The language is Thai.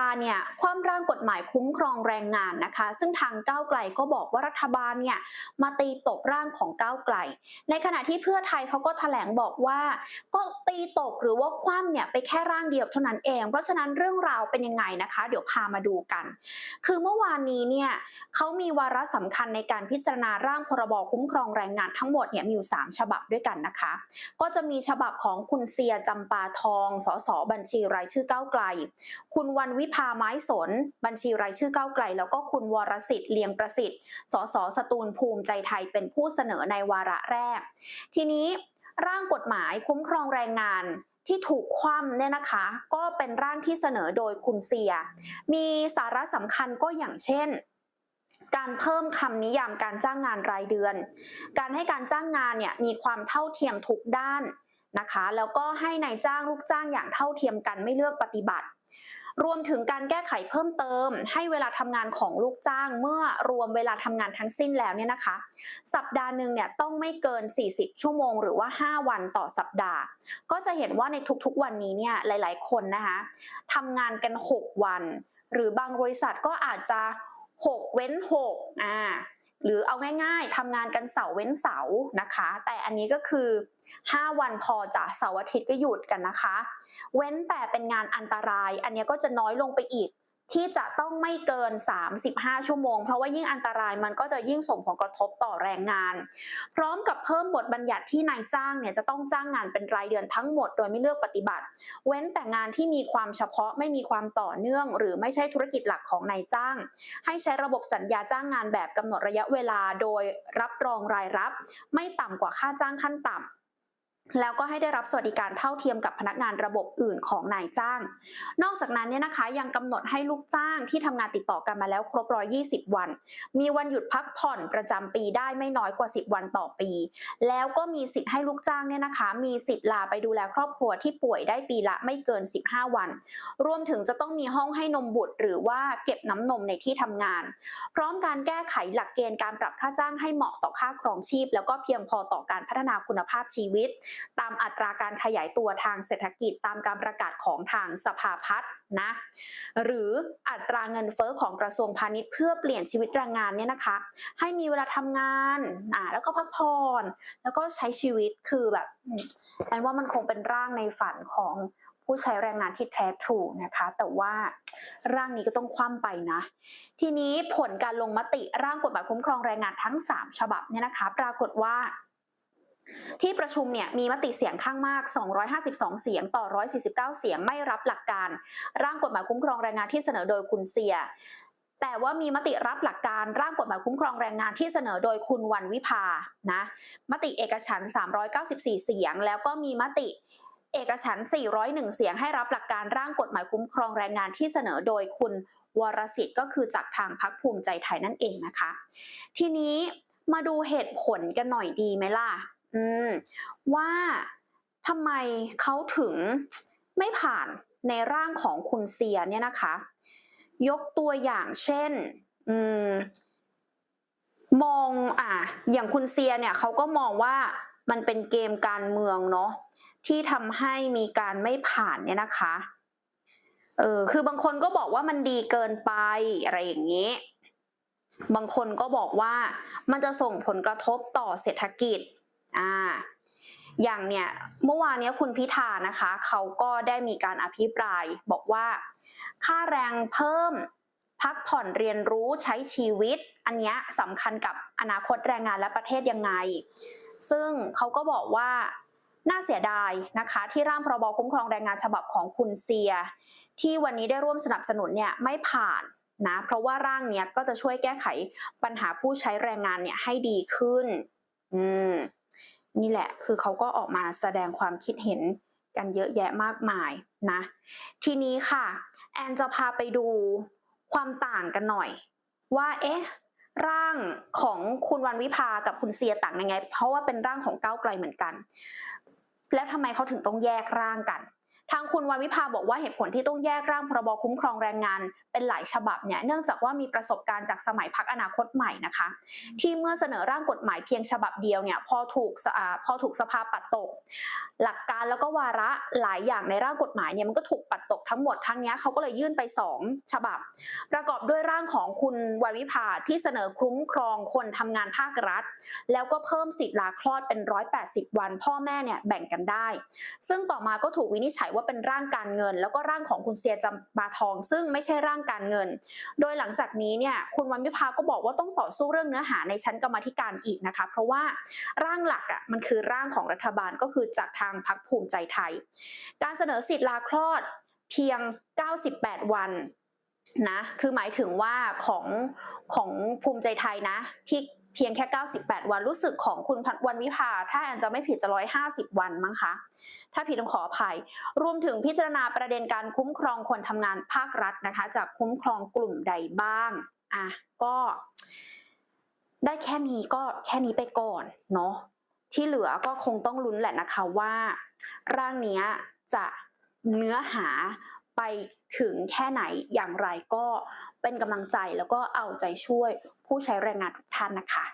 าเนี่ยคว่ำร่างกฎหมายคุ้มครองแรงงานนะคะ ซึ่งทางก้าวไกลก็บอกว่ารัฐบาลเนี่ยมาตีตกร่างของก้าวไกล ในขณะที่เพื่อไทยเขาก็แถลงบอกว่า ก็ตีตกหรือว่าคว่ำเนี่ยไปแค่ร่างเดียวเท่านั้นเอง เพราะฉะนั้นเรื่องราวเป็นยังไงนะคะ เดี๋ยวพามาดูกัน คือเมื่อวานนี้เนี่ยเขามีวาระสำคัญในการพิจารณาร่างพรบคุ้มครองแรงงานทั้งหมดเนี่ยมีอยู่ 3 ฉบับด้วยกันนะคะ ก็จะมีฉบับของคุณเซียจำปาทอง สสบัญชีรายชื่อก้าวไกล คุณวันวิิภาไม้สน บัญชีรายชื่อก้าวไกล แล้วก็คุณวรสิทธิ์เลียงประสิทธิ์ สสสตูลภูมิใจไทยเป็นผู้เสนอในวาระแรก ทีนี้ร่างกฎหมายคุ้มครองแรงงานที่ถูกคว่ำเนี่ยนะคะ ก็เป็นร่างที่เสนอโดยคุณเซีย มีสาระสำคัญก็อย่างเช่น การเพิ่มคำนิยามการจ้างงานรายเดือน การให้การจ้างงานเนี่ยมีความเท่าเทียมทุกด้านนะคะ แล้วก็ให้นายจ้างลูกจ้างอย่างเท่าเทียมกันไม่เลือกปฏิบัติ รวมถึงการแก้ไขเพิ่มเติม ให้เวลาทำงานของลูกจ้าง เมื่อรวมเวลาทำงานทั้งสิ้นแล้วเนี่ยนะคะ สัปดาห์หนึ่งเนี่ยต้องไม่เกิน 40 ชั่วโมง หรือว่า 5 วันต่อสัปดาห์ ก็จะเห็นว่าในทุกๆวันนี้เนี่ยหลาย ๆ คนนะคะทำงานกัน 6 วัน หรือบางบริษัทก็อาจจะ 6 เว้น 6 อ่า หรือเอาง่าย ๆทำงานกันเสาร์เว้นเสาร์นะคะ แต่อันนี้ก็คือ 5 วันพอจะเสาร์อาทิตย์ก็หยุดกันนะคะ เว้นแต่เป็นงานอันตราย อันนี้ก็จะน้อยลงไปอีกที่จะต้องไม่เกิน 35 ชั่วโมง เพราะว่ายิ่งอันตรายมันก็จะยิ่งส่งผลกระทบต่อแรงงาน พร้อมกับเพิ่มบทบัญญัติที่นายจ้างเนี่ยจะต้องจ้างงานเป็นรายเดือนทั้งหมดโดยไม่เลือกปฏิบัติ เว้นแต่งานที่มีความเฉพาะไม่มีความต่อเนื่อง หรือไม่ใช่ธุรกิจหลักของนายจ้าง ให้ใช้ระบบสัญญาจ้างงานแบบกำหนดระยะเวลาโดยรับรองรายรับ ไม่ต่ำกว่าค่าจ้างขั้นต่ำ แล้วก็ให้ได้รับสวัสดิการเท่าเทียมกับพนักงานระบบอื่นของนายจ้าง นอกจากนั้นเนี่ยนะคะยังกำหนดให้ลูกจ้างที่ทำงานติดต่อกันมาแล้วครบ 120 วัน มีวันหยุดพักผ่อนประจำปีได้ไม่น้อยกว่า 10 วันต่อปี แล้วก็มีสิทธิ์ให้ลูกจ้างเนี่ยนะคะ มีสิทธิ์ลาไปดูแลครอบครัวที่ป่วยได้ปีละไม่เกิน 15 วัน รวมถึงจะต้องมีห้องให้นมบุตร หรือว่าเก็บน้ำนมในที่ทำงาน พร้อมการแก้ไขหลักเกณฑ์การปรับค่าจ้างให้เหมาะต่อค่าครองชีพ แล้วก็เพียงพอต่อการพัฒนาคุณภาพชีวิตตามอัตราการขยายตัวทางเศรษฐกิจตามการประกาศของทางสภาพัฒน์นะหรืออัตราเงินเฟอ้อของกระทรวงพาณิชย์เพื่อเปลี่ยนชีวิตแรงงานเนี่ยนะคะ ให้มีเวลาทำงานอ่าแล้วก็พักผ่อนแล้วก็ใช้ชีวิตคือแบบแอนว่ามันคงเป็นร่างในฝันของผู้ใช้แรงงานที่แท้ทรูนะคะ แต่ว่าร่างนี้ก็ต้องคว่ำไปนะ ทีนี้ผลการลงมติร่างกฎหมายคุ้มครองแรงงานทั้ง 3 ฉบับเนี่ยนะคะ ปรากฏว่า ที่ประชุมเนี่ยมีมติเสียงข้างมาก 252 เสียงต่อ 149 เสียงไม่รับหลักการ ร่างกฎหมายคุ้มครองแรงงานที่เสนอโดยคุณเซีย แต่ว่ามีมติรับหลักการร่างกฎหมายคุ้มครองแรงงานที่เสนอโดยคุณวันวิภานะ มติเอกฉัน 394 เสียง แล้วก็มีมติเอกฉัน 401 เสียงให้รับหลักการร่างกฎหมายคุ้มครองแรงงานที่เสนอโดยคุณวรสิทธิ์ก็คือจากทางพักภูมิใจไทยนั่นเองนะคะ ทีนี้มาดูเหตุผลกันหน่อยดีไหมล่ะ อืมว่าทำไมเขาถึงไม่ผ่านในร่างของคุณเซียเนี่ยนะคะ ยกตัวอย่างเช่น อืมมองอะอย่างคุณเซียเนี่ยเขาก็มองว่ามันเป็นเกมการเมืองเนาะที่ทำให้มีการไม่ผ่านเนี่ยนะคะเออคือบางคนก็บอกว่ามันดีเกินไปอะไรอย่างนี้ บางคนก็บอกว่ามันจะส่งผลกระทบต่อเศรษฐกิจ อ่าอย่างเนี่ยเมื่อวานนี้คุณพิธานะคะเขาก็ได้มีการอภิปรายบอกว่า ค่าแรงเพิ่มพักผ่อนเรียนรู้ใช้ชีวิต อันนี้สำคัญกับอนาคตแรงงานและประเทศยังไง ซึ่งเขาก็บอกว่าน่าเสียดายนะคะ ที่ร่างพรบคุ้มครองแรงงานฉบับของคุณเซีย ที่วันนี้ได้ร่วมสนับสนุนเนี่ยไม่ผ่านนะเพราะว่าร่างเนี้ยก็จะช่วยแก้ไขปัญหาผู้ใช้แรงงานเนี่ยให้ดีขึ้น อืม นี่แหละ คือเขาก็ออกมาแสดงความคิดเห็นกันเยอะแยะมากมายนะ ทีนี้ค่ะ แอนจะพาไปดูความต่างกันหน่อย ว่าเอ๊ะร่างของคุณวันวิภากับคุณเซียต่างยังไง เพราะว่าเป็นร่างของก้าวไกลเหมือนกัน แล้วทำไมเขาถึงต้องแยกร่างกัน ทางคุณวันวิภาบอกว่าเหตุผลที่ต้องแยกร่างพรบคุ้มครองแรงงาน เป็นหลายฉบับเนี่ยเนื่องจากว่ามีประสบการณ์จากสมัยพักอนาคตใหม่นะคะ ที่เมื่อเสนอร่างกฎหมายเพียงฉบับเดียวเนี่ยพอถูกพอถูกสภาปัดตก หลักการแล้วก็วาระหลายอย่างในร่างกฎหมายเนี่ยมันก็ถูกปัดตกทั้งหมดทั้งนี้เขาก็เลยยื่นไป 2 ฉบับ ประกอบด้วยร่างของคุณวันวิภาที่เสนอคุ้มครองคนทำงานภาครัฐ แล้วก็เพิ่มสิทธิ์ลาคลอดเป็น 180 วัน พ่อแม่เนี่ยแบ่งกันได้ ซึ่งต่อมาก็ถูกวินิจฉัยว่าเป็นร่างการเงิน แล้วก็ร่างของคุณเซียจำปาทอง ซึ่งไม่ใช่ร่างการเงิน โดยหลังจากนี้เนี่ยคุณวันวิภาก็บอกว่าต้องต่อสู้เรื่องเนื้อหาในชั้นกรรมธิการอีกนะคะ เพราะว่าร่างหลักอะมันคือร่างของรัฐบาลก็คือจากทางพรรคภูมิใจไทย การเสนอสิทธิ์ลาคลอดเพียง 98 วันนะ คือหมายถึงว่าของของภูมิใจไทยนะที่ เพียงแค่ 98 วันรู้สึกของคุณวันวิภา ถ้าแอนจะไม่ผิดจะ 150 วันมั้งคะ ถ้าผิดต้องขออภัย รวมถึงพิจารณาประเด็นการคุ้มครองคนทำงานภาครัฐนะคะ จากคุ้มครองกลุ่มใดบ้าง อะ ก็ได้แค่นี้ก็แค่นี้ไปก่อนเนาะ ที่เหลือก็คงต้องลุ้นแหละนะคะว่า ร่างนี้จะเนื้อหาไปถึงแค่ไหนอย่างไรก็ เป็นกำลังใจแล้วก็เอาใจช่วยผู้ใช้แรงงานทุกท่านนะคะ